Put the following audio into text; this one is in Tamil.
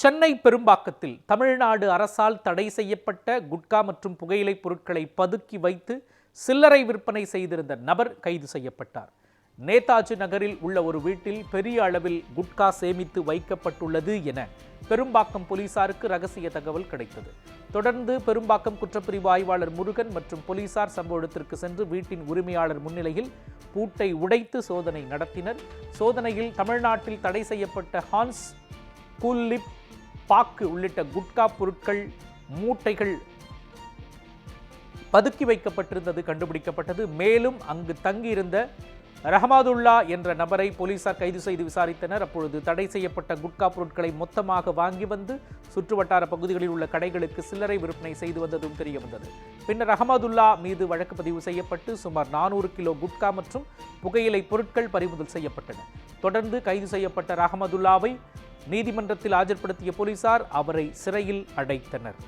சென்னை பெரும்பாக்கத்தில் தமிழ்நாடு அரசால் தடை செய்யப்பட்ட குட்கா மற்றும் புகையிலைப் பொருட்களை பதுக்கி வைத்து சில்லறை விற்பனை செய்திருந்த நபர் கைது செய்யப்பட்டார். நேதாஜி நகரில் உள்ள ஒரு வீட்டில் பெரிய அளவில் குட்கா சேமித்து வைக்கப்பட்டுள்ளது என பெரும்பாக்கம் போலீசாருக்கு ரகசிய தகவல் கிடைத்தது. தொடர்ந்து பெரும்பாக்கம் குற்றப்பிரிவு ஆய்வாளர் முருகன் மற்றும் போலீசார் சம்பவ இடத்திற்கு சென்று வீட்டின் உரிமையாளர் முன்னிலையில் பூட்டை உடைத்து சோதனை நடத்தினர். சோதனையில் தமிழ்நாட்டில் தடை செய்யப்பட்ட ஹான்ஸ் கூல்லிப் பாக்கு உள்ளிட்ட குட்கா பொருட்கள் மூட்டைகள் பதுக்கி வைக்கப்பட்டிருந்தது கண்டுபிடிக்கப்பட்டது. மேலும் அங்கு தங்கியிருந்த ரஹமாதுல்லா என்ற நபரை போலீசார் கைது செய்து விசாரித்தனர். அப்பொழுது தடை செய்யப்பட்ட குட்கா பொருட்களை மொத்தமாக வாங்கி வந்து சுற்றுவட்டார பகுதிகளில் உள்ள கடைகளுக்கு சில்லறை விற்பனை செய்து வந்ததும் தெரிய வந்தது பின்னர் அகமதுல்லா மீது வழக்கு பதிவு செய்யப்பட்டு சுமார் நானூறு கிலோ குட்கா மற்றும் புகையிலை பொருட்கள் பறிமுதல் செய்யப்பட்டன. தொடர்ந்து கைது செய்யப்பட்ட ரஹமதுல்லாவை நீதிமன்றத்தில் ஆஜர்படுத்திய போலீசார் அவரை சிறையில் அடைத்தனர்.